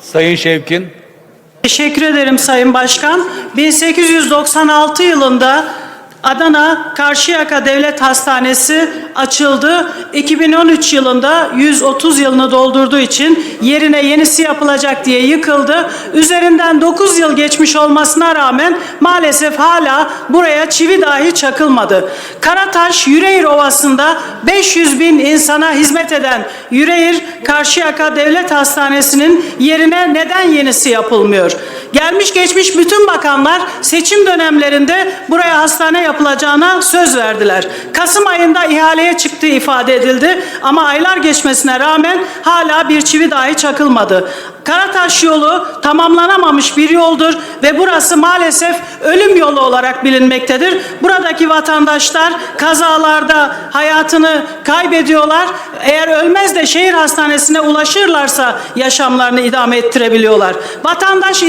Sayın Şevkin. Teşekkür ederim Sayın Başkan. 1896 yılında Adana Karşıyaka Devlet Hastanesi açıldı. 2013 yılında 130 yılını doldurduğu için yerine yenisi yapılacak diye yıkıldı. Üzerinden 9 yıl geçmiş olmasına rağmen maalesef hala buraya çivi dahi çakılmadı. Karataş Yüreğir Ovası'nda 500 bin insana hizmet eden Yüreğir Karşıyaka Devlet Hastanesi'nin yerine neden yenisi yapılmıyor? Gelmiş geçmiş bütün bakanlar seçim dönemlerinde buraya hastane yapılacağına söz verdiler. Kasım ayında ihaleye çıktığı ifade edildi ama aylar geçmesine rağmen hala bir çivi dahi çakılmadı. Karataş yolu tamamlanamamış bir yoldur ve burası maalesef ölüm yolu olarak bilinmektedir. Buradaki vatandaşlar kazalarda hayatını kaybediyorlar. Eğer ölmez de şehir hastanesine ulaşırlarsa yaşamlarını idame ettirebiliyorlar. Vatandaş